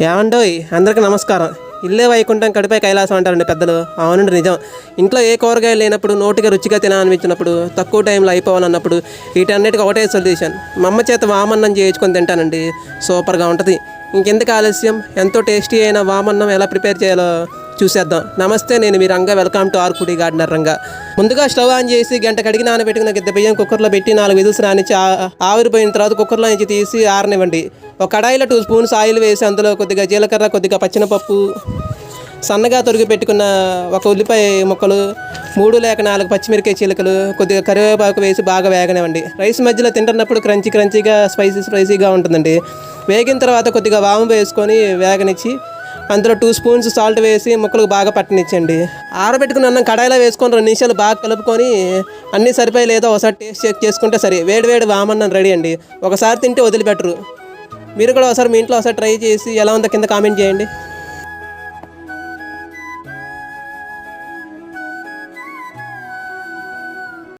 ఏమండోయ్? అందరికీ నమస్కారం. ఇల్లే వైకుంఠం కడిపై కైలాసం అంటారండి పెద్దలు. అవునండి నిజం. ఇంట్లో ఏ కూరగాయలు లేనప్పుడు నోటిగా రుచిగా తినాలనిపించినప్పుడు తక్కువ టైంలో అయిపోవాలన్నప్పుడు వీటన్నిటికీ ఒకటే సొల్యూషన్. మా అమ్మ చేత వామన్నం చేయించుకొని తింటానండి. సూపర్గా ఉంటుంది. ఇంకెందుకు ఆలస్యం? ఎంతో టేస్టీ అయిన వామన్నం ఎలా ప్రిపేర్ చేయాలో చూసేద్దాం. నమస్తే నేను మీ రంగా. వెల్కమ్ టు ఆర్కుడి గార్డెనర్ రంగా. ముందుగా స్టవ్ ఆన్ చేసి గంట కడిగి నానబెట్టుకున్న గిద్ద బియ్యం కుక్కర్లో పెట్టి నాలుగు విధులు రానిచ్చి ఆ- ఆవిరిపోయిన తర్వాత కుక్కర్లో నుంచి తీసి ఆరనివ్వండి. ఒక కడాయిలో టూ స్పూన్స్ ఆయిల్ వేసి అందులో కొద్దిగా జీలకర్ర కొద్దిగా పచ్చినపప్పు సన్నగా తొరిగి పెట్టుకున్న ఒక ఉల్లిపాయ ముక్కలు మూడు లేక నాలుగు పచ్చిమిరకాయ చీలకలు కొద్దిగా కరివేపాకు వేసి బాగా వేగనివ్వండి. రైస్ మధ్యలో తింటున్నప్పుడు క్రంచీ క్రంచీగా స్పైసీ స్పైసీగా ఉంటుందండి. వేగిన తర్వాత కొద్దిగా వాము వేసుకొని వేగనిచ్చి అందులో టూ స్పూన్స్ సాల్ట్ వేసి ముక్కలకు బాగా పట్టనిచ్చండి. ఆరబెట్టుకుని అన్నం కడాయిలో వేసుకొని రెండు నిమిషాలు బాగా కలుపుకొని అన్నీ సరిపోయి లేదో ఒకసారి టేస్ట్ చెక్ చేసుకుంటే సరే వేడి వేడి వామన్నం రెడీ అండి. ఒకసారి తింటే వదిలిపెట్టరు. మీరు కూడా ఒకసారి మీ ఇంట్లో ఒకసారి ట్రై చేసి ఎలా ఉందో కింద కామెంట్ చేయండి.